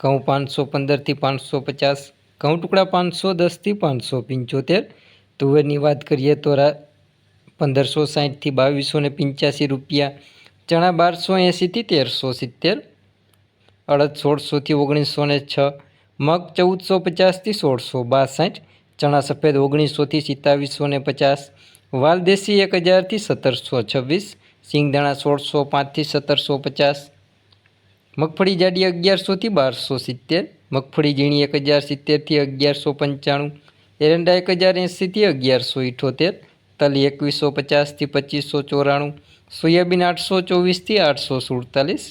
ઘઉં પાંચસો પંદરથી પાંચસો પચાસ, ઘઉં ટુકડા પાંચસો દસથી પાંચસો પંચોતેર. તુવેરની વાત કરીએ તો પંદરસો સાહીઠથી બાવીસો ને પંચ્યાસી રૂપિયા. ચણા બારસો એંસીથી તેરસો સિત્તેર. અડદ સોળસોથી ઓગણીસો ને છ. મગ ચૌદસો પચાસથી સોળસો બાસઠ. ચણા સફેદ ઓગણીસોથી સિત્તાવીસો ને પચાસ. વાલદેશી એક હજારથી સત્તરસો છવ્વીસ. સિંગદાણા સોળસો પાંચથી સત્તરસો પચાસ. મગફળી જાડી અગિયારસોથી બારસો સિત્તેર, મગફળી ઝીણી એક હજાર સિત્તેરથી અગિયારસો પંચાણું, એરંડા એક હજાર એંસીથી અગિયારસો ઇઠોતેર, તલી એકવીસો પચાસથી પચીસો ચોરાણું, સોયાબીન આઠસો ચોવીસથી આઠસો સુડતાલીસ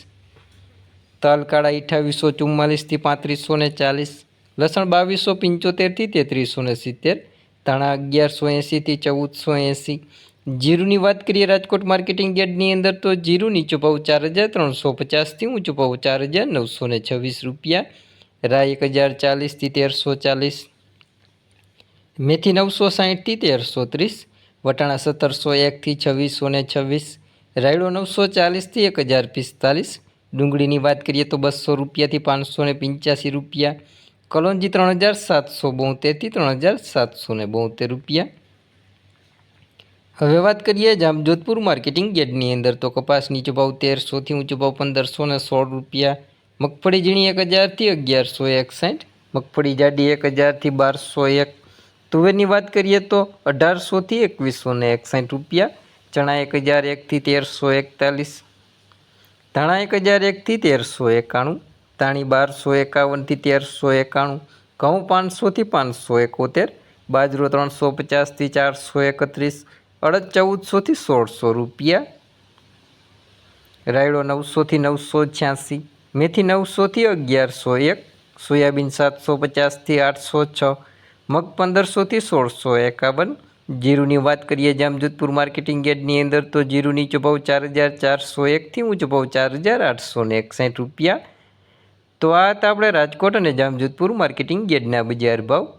તલ કાળા અઠાવીસો ચુમ્માલીસથી પાંત્રીસો ને ચાલીસ, લસણ બાવીસો પંચોતેરથી તેત્રીસો ને સિત્તેર, ધાણા અગિયારસો એંસીથી ચૌદસો એંસી જીરુની વાત કરીએ રાજકોટ માર્કેટિંગ યાર્ડની અંદર, તો જીરું નીચો ચાર હજાર ત્રણસો પચાસથી ઊંચો ભાવ ચાર હજાર નવસો ને છવ્વીસ રૂપિયા, રાય એક હજાર ચાલીસથી તેરસો ચાલીસ, મેથી નવસો સાહીઠથી તેરસો ત્રીસ, વટાણા સત્તરસો એકથી છવ્વીસો ને છવ્વીસ, રાયડો નવસો ચાલીસથી એક હજાર પિસ્તાલીસ, ડુંગળીની વાત કરીએ તો બસો રૂપિયાથી પાંચસો ને પંચ્યાસી રૂપિયા, કલોંજી ત્રણ હજાર સાતસો બોતેરથી ત્રણ હજાર સાતસો ને બોતેર રૂપિયા હવે વાત કરીએ જામજોધપુર માર્કેટિંગ યાર્ડની અંદર તો કપાસ નીચો તેરસોથી ઊંચો ભાવ પંદરસો ને સોળ રૂપિયા, મગફળી ઝીણી એક હજારથી અગિયારસો એકસાઠ, મગફળી જાડી એક હજારથી બારસો એક. તુવેરની વાત કરીએ તો અઢારસોથી એકવીસો ને એકસાઠ રૂપિયા, ચણા એક હજાર એકથી તેરસો એકતાલીસ, ધાણા એક હજાર એકથી તેરસો એકાણું તાણી બારસો એકાવનથી તેરસો એકાણું, ઘઉં પાંચસોથી પાંચસો એકોતેર, બાજરો ત્રણસો પચાસથી ચારસો એકત્રીસ અડદ ચૌદસોથી સોળસો રૂપિયા. રાયડો નવસોથી નવસો છ્યાસી, મેથી નવસોથી અગિયારસો એક, સોયાબીન સાતસો પચાસથી આઠસો છ, મગ પંદરસોથી સોળસો એકાવન. જીરુની વાત કરીએ જામજોધપુર માર્કેટિંગ યાર્ડની અંદર તો જીરુની નીચો ચાર હજાર ચારસો એકથી ઊંચો ભાવ ચાર હજાર આઠસો ને એકસાઠ રૂપિયા. તો આ હતા આપણે રાજકોટ અને જામજોધપુર માર્કેટિંગ યાર્ડના બજાર ભાવ.